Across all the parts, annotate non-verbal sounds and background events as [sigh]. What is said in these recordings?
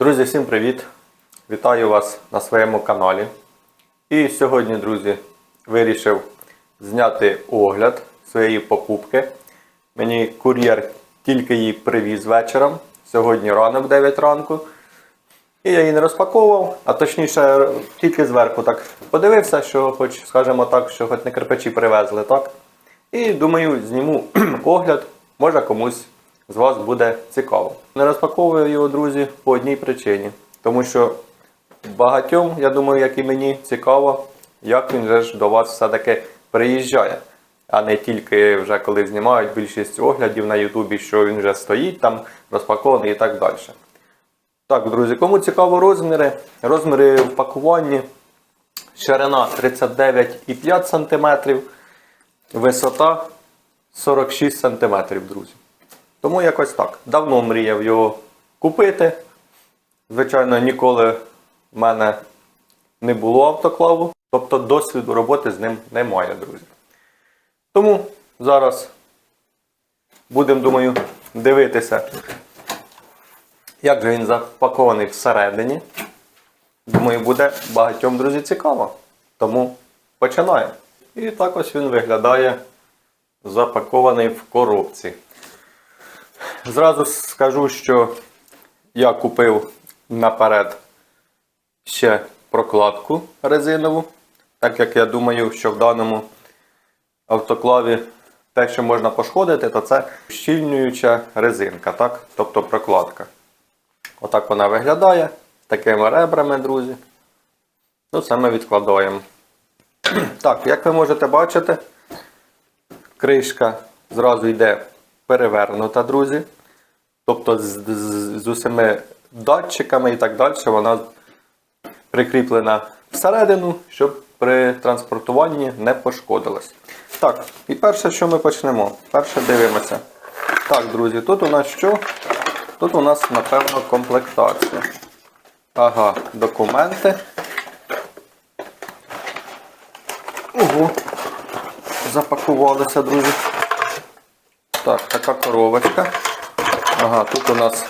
Друзі, всім привіт! Вітаю вас на своєму каналі. І сьогодні, друзі, вирішив зняти огляд своєї покупки. Мені кур'єр тільки її привіз вечором. Сьогодні ранок 9 ранку. І я її не розпаковував, а точніше, тільки зверху так подивився, що хоч, скажімо так, що хоч не кирпичі привезли, так? І думаю, зніму [clears throat] огляд, може комусь з вас буде цікаво. Не розпаковую його, друзі, по одній причині. Тому що багатьом, я думаю, як і мені, цікаво, як він же ж до вас все-таки приїжджає. А не тільки вже коли знімають більшість оглядів на Ютубі, що він вже стоїть там, розпакований і так далі. Так, друзі, кому цікаво розміри, розміри в пакуванні. Ширина 39,5 см, висота 46 см, друзі. Тому якось так. Давно мріяв його купити. Звичайно, ніколи в мене не було автоклаву, тобто досвіду роботи з ним немає, друзі. Тому зараз будемо, думаю, дивитися, як же він запакований всередині. Думаю, буде багатьом, друзі, цікаво. Тому починаємо. І так ось він виглядає запакований в коробці. Зразу скажу, що я купив наперед ще прокладку резинову, так як я думаю, що в даному автоклаві те, що можна пошкодити, то це щільнююча резинка, так? тобто прокладка. Отак вона виглядає з такими ребрами, друзі. Ну, це ми відкладаємо. [clears throat] Так, як ви можете бачити, кришка зразу йде перевернута, друзі. Тобто з, з, з усіми датчиками і так далі вона прикріплена всередину, щоб при транспортуванні не пошкодилась. Так, і перше, що ми почнемо. Перше дивимося. Так, друзі, тут у нас що? Тут у нас, напевно, комплектація. Ага, документи. Ого. Запакувалися, друзі. Так, така коробочка. Ага, тут у нас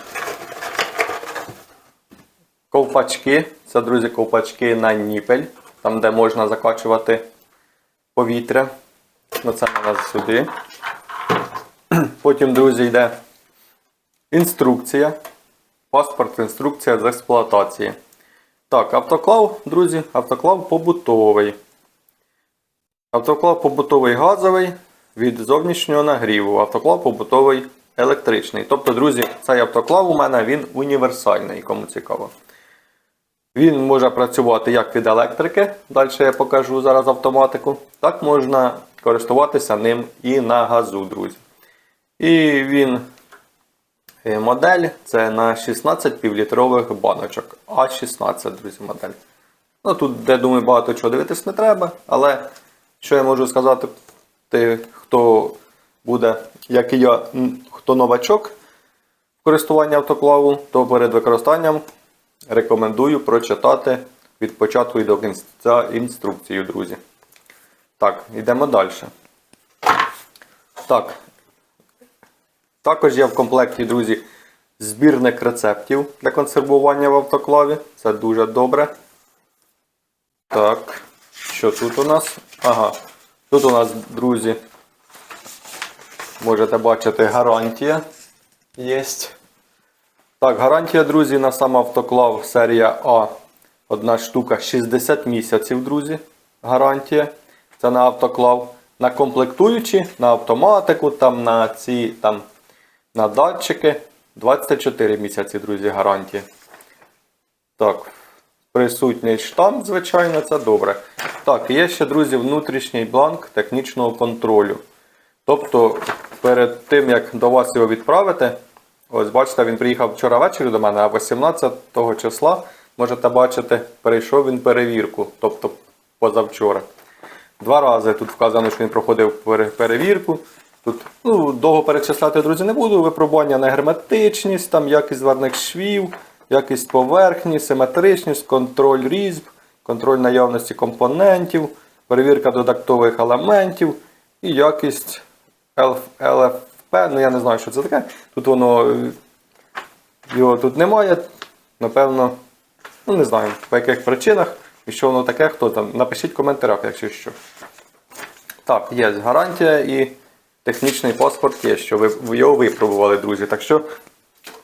ковпачки. Це, друзі, ковпачки на ніпель, там, де можна закачувати повітря. Ну, це у нас сюди. [clears throat] Потім, друзі, йде інструкція. Паспорт, інструкція з експлуатації. Так, автоклав, друзі, автоклав побутовий. Автоклав побутовий газовий від зовнішнього нагріву. Автоклав побутовий електричний. Тобто, друзі, цей автоклав у мене він універсальний, кому цікаво. Він може працювати як від електрики, далі я покажу зараз автоматику. Так можна користуватися ним і на газу, друзі. І він е, модель це на 16 півлітрових баночок. А16, друзі, модель. Ну тут, я думаю, багато чого дивитись не треба, але що я можу сказати, ти, хто буде, як і я, хто новачок в користуванні автоклаву, то перед використанням рекомендую прочитати від початку і до кінця інструкцію, друзі. Так, йдемо далі. Так. Також є в комплекті, друзі, збірник рецептів для консервування в автоклаві. Це дуже добре. Так, що тут у нас? Ага. Тут у нас, друзі, можете бачити, гарантія є. Так, гарантія, друзі, на сам автоклав серія А. Одна штука 60 місяців, друзі. Гарантія. Це на автоклав. На комплектуючі, на автоматику, там на ці там, на датчики. 24 місяці, друзі, гарантія. Так, присутній штамп, звичайно, це добре. Так, є ще, друзі, внутрішній бланк технічного контролю. Тобто, перед тим, як до вас його відправити, ось бачите, він приїхав вчора ввечері до мене, а 18 числа, можете бачити, перейшов він перевірку, тобто позавчора. Два рази тут вказано, що він проходив перевірку. Тут ну, довго перечисляти, друзі, не буду. Випробування на герметичність, там якість зварних швів, якість поверхні, симетричність, контроль різьб, контроль наявності компонентів, перевірка додаткових елементів і якість LFP. Ну я не знаю, що це таке. Тут воно е, його тут немає. напевно, ну не знаю, по яких причинах, і що воно таке, хто там. Напишіть в коментарях, якщо що. Так, є гарантія і технічний паспорт є, що ви його випробували, друзі. Так що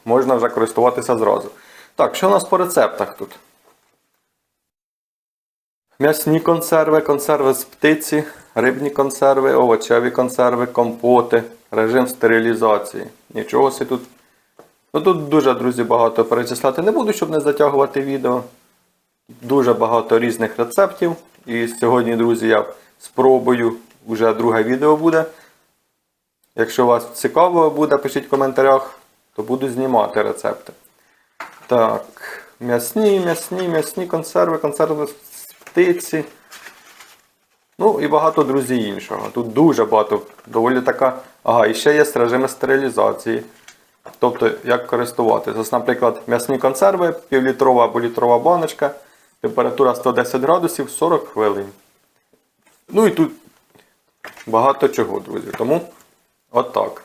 можна вже користуватися зразу. Так, що у нас по рецептах тут? М'ясні консерви, консерви з птиці, рибні консерви, овочеві консерви, компоти, режим стерилізації. Нічого собі тут. Ну тут дуже, друзі, багато перечисляти не буду, щоб не затягувати відео. Дуже багато різних рецептів. І сьогодні, друзі, я спробую, вже друге відео буде. Якщо вас цікаво буде, пишіть в коментарях, то буду знімати рецепти. Так, м'ясні, м'ясні, м'ясні консерви, консерви з птиці. Ну і багато, друзі, іншого. Тут дуже багато, доволі така. Ага, і ще є режими стерилізації. Тобто, як користуватися. Ось, наприклад, м'ясні консерви, півлітрова або літрова баночка, температура 110 градусів 40 хвилин. Ну і тут багато чого, друзі. Тому отак.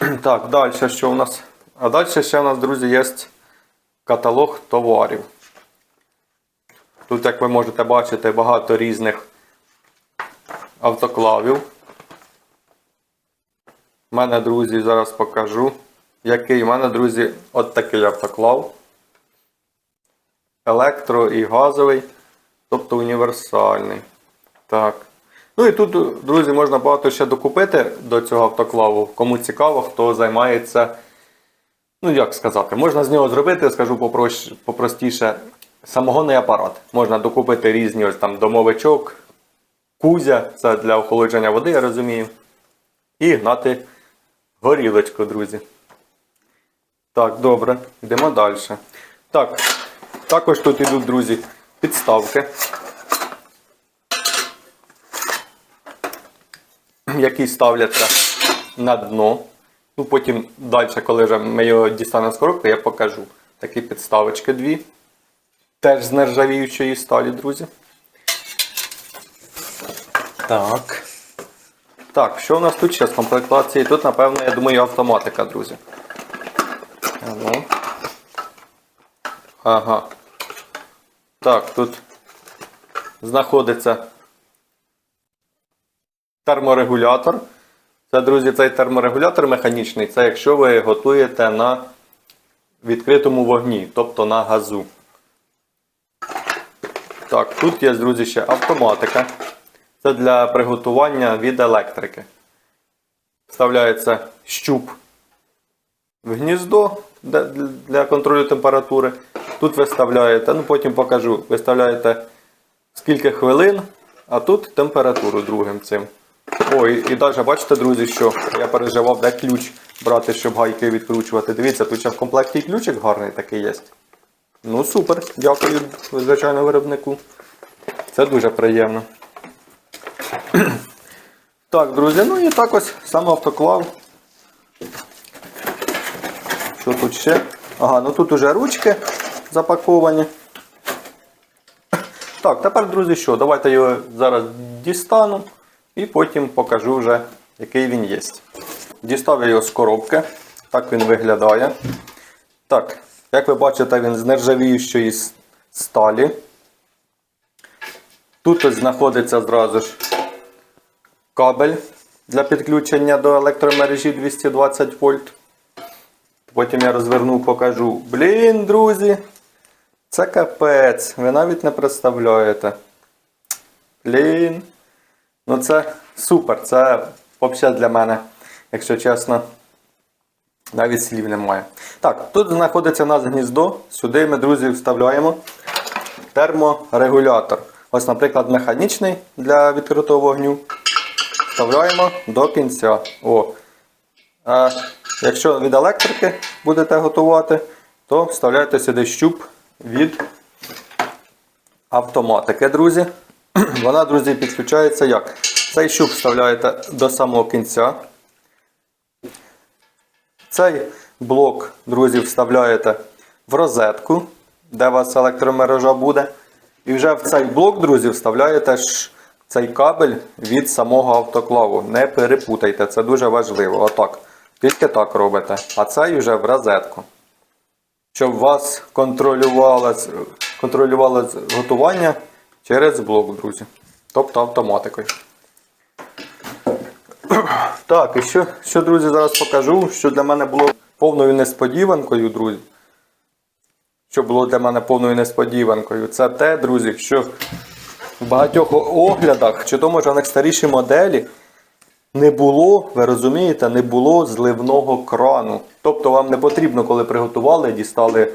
[clears throat] Так, далі що у нас? А далі ще у нас, друзі, є каталог товарів. Тут, як ви можете бачити, багато різних автоклавів. У мене, друзі, зараз покажу. Який у мене, друзі, от такий автоклав. Електро і газовий, тобто універсальний. Так. Ну і тут, друзі, можна багато ще докупити до цього автоклаву. Кому цікаво, хто займається. Ну, як сказати, можна з нього зробити, скажу попростіше, самогонний апарат. Можна докупити різні ось там домовичок, кузя, це для охолодження води, я розумію. І гнати горілочку, друзі. Так, добре, йдемо далі. Так, також тут ідуть, друзі, підставки. Які ставляться на дно. Ну, потім далі, коли вже ми його дістанемо з коробки, я покажу. Такі підставочки дві. Теж з нержавіючої сталі, друзі. Так. Так, що у нас тут ще з комплектації? Тут, напевно, я думаю, автоматика, друзі. А ну. Ага. Так, тут знаходиться терморегулятор. Це, друзі, цей терморегулятор механічний, це якщо ви готуєте на відкритому вогні, тобто на газу. Так, тут є, друзі, ще автоматика. Це для приготування від електрики. Вставляється щуп в гніздо для, контролю температури. Тут ви вставляєте, ну потім покажу, виставляєте скільки хвилин, а тут температуру другим цим. Ой, і навіть бачите, друзі, що я переживав, де ключ брати, щоб гайки відкручувати. Дивіться, тут ще в комплекті і ключик гарний такий є. Ну супер, дякую, звичайно, виробнику. Це дуже приємно. [clears throat] Так, друзі, ну і так ось сам автоклав. Що тут ще? Ага, ну тут уже ручки запаковані. [clears throat] Так, тепер, друзі, що? Давайте його зараз дістану і потім покажу вже, який він є. Дістав його з коробки. Так він виглядає. Так, як ви бачите, він з нержавіючої сталі. Тут ось знаходиться зразу ж кабель для підключення до електромережі 220 вольт. Потім я розверну, покажу. Блін, друзі, це капець. Ви навіть не представляєте. Блін. Ну це супер. Це взагалі для мене, якщо чесно, навіть слів немає. Так, тут знаходиться у нас гніздо. Сюди ми, друзі, вставляємо терморегулятор. Ось, наприклад, механічний для відкритого вогню. Вставляємо до кінця. О. А якщо від електрики будете готувати, то вставляйте сюди щуп від автоматики, друзі. [clears throat] Вона, друзі, підключається як? Цей щуп вставляєте до самого кінця. Цей блок, друзі, вставляєте в розетку, де у вас електромережа буде. І вже в цей блок, друзі, вставляєте ж цей кабель від самого автоклаву. Не перепутайте, це дуже важливо. Отак. Тільки так робите. А цей вже в розетку. щоб вас контролювало, контролювало готування через блок, друзі. Тобто автоматикою. Так, і що, що, друзі, зараз покажу, що для мене було повною несподіванкою, друзі. Що було для мене повною несподіванкою, це те, друзі, що в багатьох оглядах, чи то може в найстарішій моделі, не було, ви розумієте, не було зливного крану. Тобто вам не потрібно, коли приготували, дістали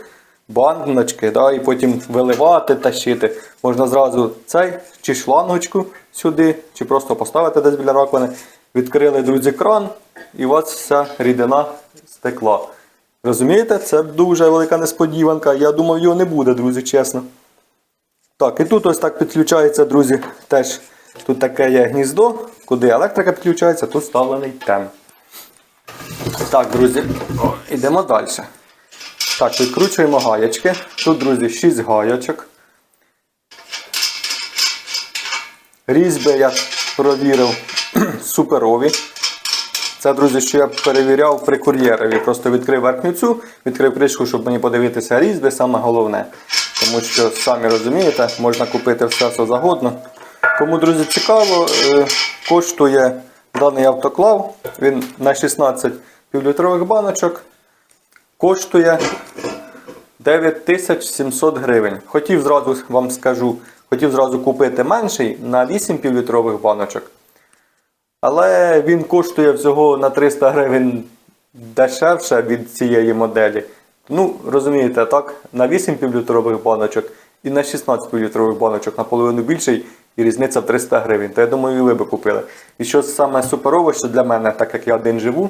баночки, да, і потім виливати, тащити. Можна зразу цей чи шлангочку сюди, чи просто поставити десь біля раковини. Відкрили, друзі, кран, і у вас вся рідина стекла. Розумієте, це дуже велика несподіванка. Я думав, його не буде, друзі, чесно. Так, і тут ось так підключається, друзі, теж тут таке є гніздо, куди електрика підключається, тут вставлений тем. Так, друзі, йдемо далі. Так, відкручуємо гаячки. Тут, друзі, 6 гаячок. Різьби я провірив [clears throat] суперові. Це, друзі, що я перевіряв при кур'єрові. Просто відкрив верхню цю, відкрив кришку, щоб мені подивитися різьби, саме головне. Тому що, самі розумієте, можна купити все, що загодно. Кому, друзі, цікаво, е, коштує даний автоклав. Він на 16 півлітрових баночок. Коштує 9700 гривень. Хотів зразу вам скажу, хотів зразу купити менший на 8 півлітрових баночок. Але він коштує всього на 300 гривень дешевше від цієї моделі. Ну, розумієте, так, на 8 півлітрових баночок і на 16 півлітрових баночок наполовину більший і різниця в 300 гривень. То я думаю, і ви би купили. І що саме суперове, що для мене, так як я один живу,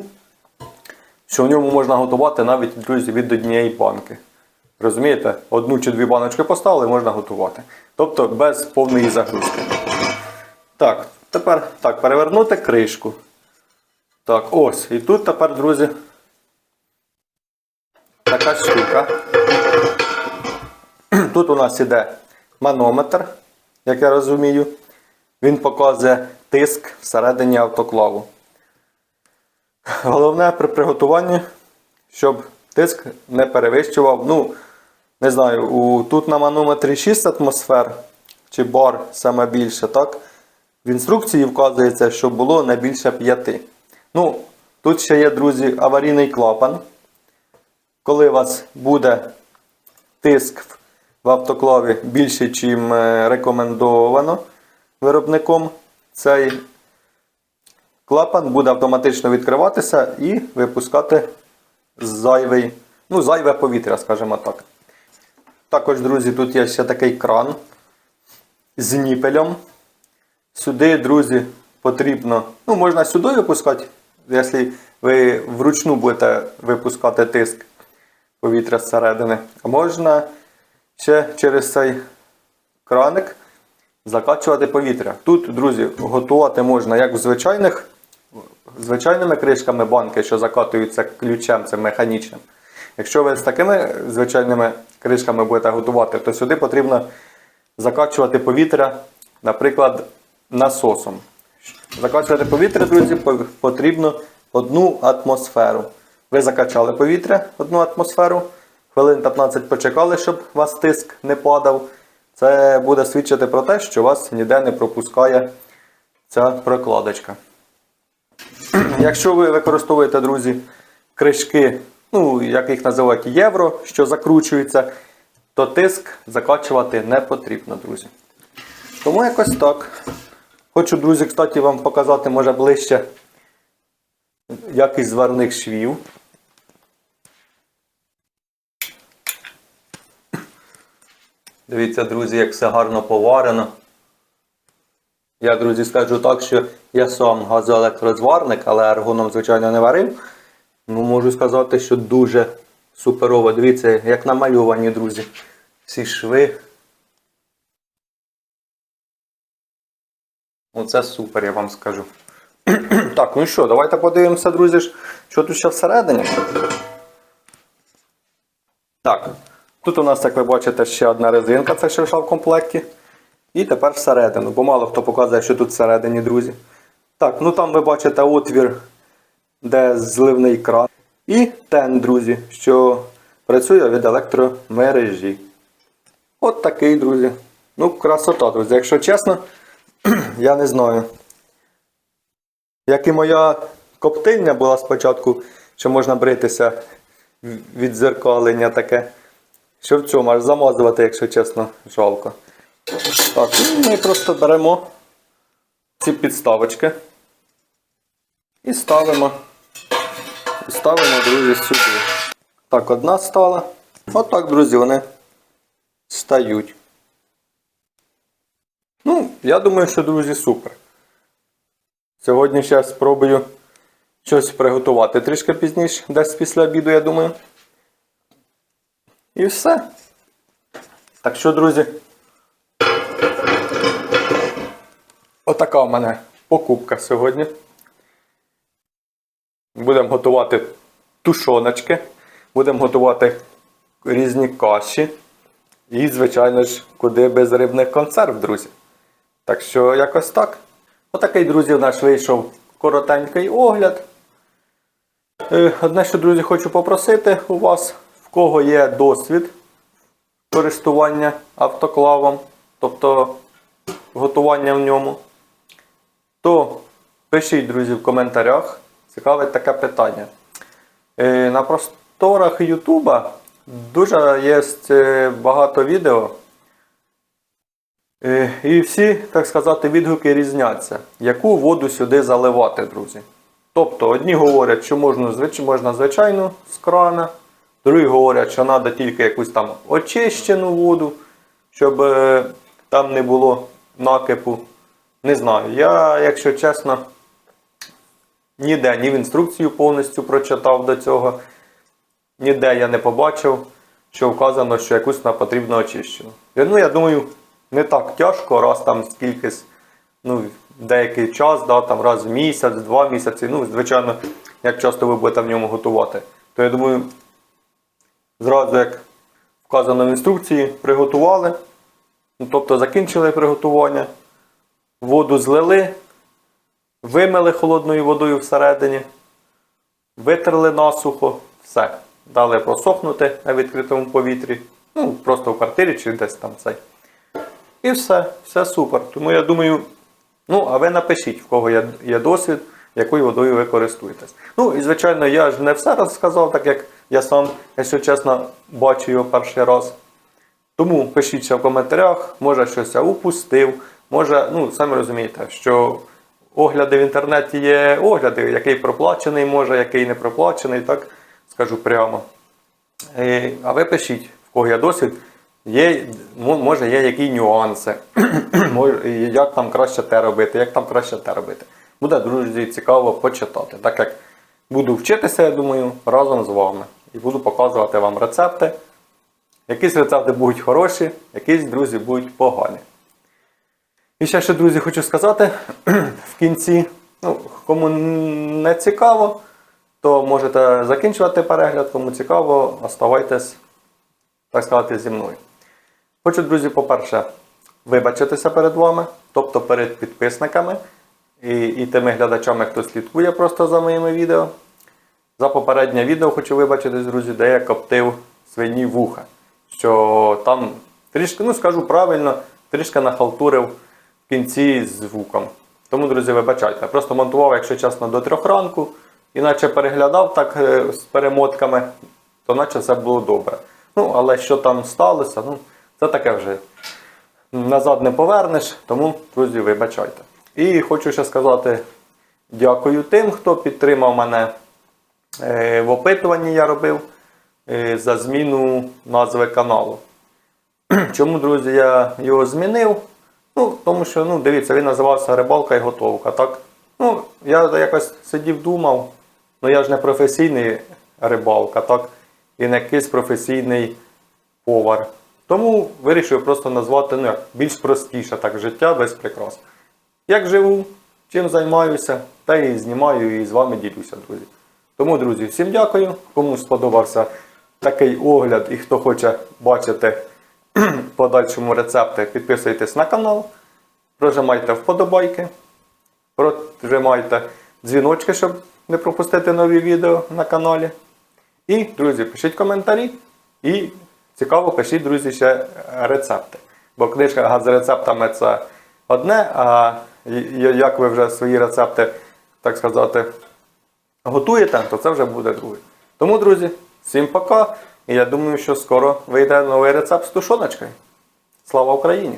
що в ньому можна готувати навіть, друзі, від однієї банки. Розумієте? Одну чи дві баночки поставили, можна готувати. Тобто без повної загрузки. Так, тепер так, перевернути кришку. Так, ось. І тут тепер, друзі, така штука. [clears throat] Тут у нас іде манометр, як я розумію. Він показує тиск всередині автоклаву. Головне при приготуванні, щоб тиск не перевищував. Ну, не знаю, у, тут на манометрі 6 атмосфер чи бар саме більше, так? В інструкції вказується, що було не більше 5. Ну, тут ще є, друзі, аварійний клапан. Коли у вас буде тиск в автоклаві більше, ніж рекомендовано виробником, цей клапан буде автоматично відкриватися і випускати зайвий, ну, зайве повітря, скажімо так. Також, друзі, тут є ще такий кран з ніпелем. Сюди, друзі, потрібно, ну, можна сюди випускати, якщо ви вручну будете випускати тиск повітря зсередини. А можна ще через цей краник закачувати повітря. Тут, друзі, готувати можна як в звичайних, звичайними кришками банки, що закатуються ключем, цим механічним. Якщо ви з такими звичайними кришками будете готувати, то сюди потрібно закачувати повітря, наприклад, насосом. Закачувати повітря, друзі, потрібно одну атмосферу. Ви закачали повітря одну атмосферу, хвилин 15 почекали, щоб у вас тиск не падав. Це буде свідчити про те, що вас ніде не пропускає ця прокладочка. Якщо ви використовуєте, друзі, кришки, ну, як їх називають євро, що закручуються, то тиск закачувати не потрібно, друзі. Тому якось так. Хочу, друзі, кстати, вам показати, може, ближче якість зварних швів. Дивіться, друзі, як все гарно поварено. Я, друзі, скажу так, що я сам газоелектрозварник, але ергоном, звичайно, не варив. Ну, можу сказати, що дуже суперово. Дивіться, як намальовані, друзі. Всі шви. Оце супер, я вам скажу. [clears throat] так, ну що, давайте подивимося, друзі, що тут ще всередині. Так, тут у нас, як ви бачите, ще одна резинка, це ще в комплекті. І тепер всередину, бо мало хто показує, що тут всередині, друзі. Так, ну там ви бачите отвір, де зливний кран. І тен, друзі, що працює від електромережі. От такий, друзі. Ну, красота, друзі. Якщо чесно, [clears throat] я не знаю. Як і моя коптильня була спочатку, що можна бритися від зеркалення таке. Що в цьому аж замазувати, якщо чесно, жалко. Так, ми просто беремо ці підставочки і ставимо. І ставимо, друзі, сюди. Так, одна стала. Отак, друзі, вони стають. Ну, я думаю, що, друзі, супер. Сьогодні ще спробую щось приготувати трішки пізніше, десь після обіду, я думаю. І все. Так що, друзі, отака в мене покупка сьогодні. Будемо готувати тушоночки, будемо готувати різні каші. І, звичайно ж, куди без рибних консерв, друзі. Так що якось так. Отакий, друзі, у нас вийшов коротенький огляд. Е, Одне, що, друзі, хочу попросити у вас, в кого є досвід користування автоклавом, тобто готування в ньому, то пишіть, друзі, в коментарях. Цікавить таке питання. Е, На просторах Ютуба дуже є е, багато відео. Е, І всі, так сказати, відгуки різняться, яку воду сюди заливати, друзі. Тобто, одні говорять, що можна, можна звичайну з крана, другі говорять, що треба тільки якусь там очищену воду, щоб там не було накипу. Не знаю. Я, якщо чесно, ніде ні в інструкцію повністю прочитав до цього, ніде я не побачив, що вказано, що якусь нам потрібно очищену. Ну, я думаю, не так тяжко, раз там скількись, ну, деякий час, да, там раз в місяць, два місяці. Ну, звичайно, як часто ви будете в ньому готувати. То я думаю, зразу як вказано в інструкції, приготували. Ну, тобто закінчили приготування, воду злили, вимили холодною водою всередині, витерли насухо, все. Дали просохнути на відкритому повітрі. Ну, просто в квартирі чи десь там цей. І все, все супер. Тому я думаю, ну, а ви напишіть, в кого є, є досвід, якою водою ви користуєтесь. Ну, і звичайно, я ж не все розказав, так як я сам, якщо чесно, бачу його перший раз. Тому пишіть ще в коментарях, може щось я упустив, може, ну, самі розумієте, що огляди в інтернеті є огляди, який проплачений, може, який не проплачений, так скажу прямо. Е, А ви пишіть, в кого є досвід, є, може є які нюанси, [clears throat] як там краще те робити, як там краще те робити. Буде, друзі, цікаво почитати, так як буду вчитися, я думаю, разом з вами. І буду показувати вам рецепти. Якісь рецепти будуть хороші, якісь, друзі, будуть погані. І ще, що, друзі, хочу сказати [clears throat] в кінці, ну, кому не цікаво, то можете закінчувати перегляд, кому цікаво, оставайтесь, так сказати, зі мною. Хочу, друзі, по-перше, вибачитися перед вами, тобто перед підписниками і, і тими глядачами, хто слідкує просто за моїми відео. За попереднє відео хочу вибачитись, друзі, де я коптив свині вуха. Що там трішки, ну скажу правильно, трішки нахалтурив в кінці з звуком. Тому, друзі, вибачайте. Просто монтував, якщо чесно, до трьох ранку, іначе переглядав так е, з перемотками, то наче все було добре. Ну, але що там сталося, ну, це таке вже назад не повернеш, тому, друзі, вибачайте. І хочу ще сказати дякую тим, хто підтримав мене Е, в опитуванні я робив е, за зміну назви каналу. [clears throat] Чому, друзі, я його змінив? Ну, тому що, ну, дивіться, він називався Рибалка і готовка. Так? Ну, я якось сидів, думав, ну я ж не професійний рибалка, так? І не якийсь професійний повар. Тому вирішив просто назвати ну, як, більш простіше так, життя без прикрас. Як живу, чим займаюся, та і знімаю і з вами ділюся, друзі. Тому, друзі, всім дякую. Кому сподобався такий огляд і хто хоче бачити подальшому рецепти, підписуйтесь на канал, прожимайте вподобайки, прожимайте дзвіночки, щоб не пропустити нові відео на каналі. І, друзі, пишіть коментарі, І цікаво, пишіть, друзі, ще рецепти. Бо книжка з рецептами це одне, а як ви вже свої рецепти, так сказати, готуєте, то це вже буде друге. Тому, друзі, всім пока. І я думаю, що скоро вийде новий рецепт з тушоночкою. Слава Україні!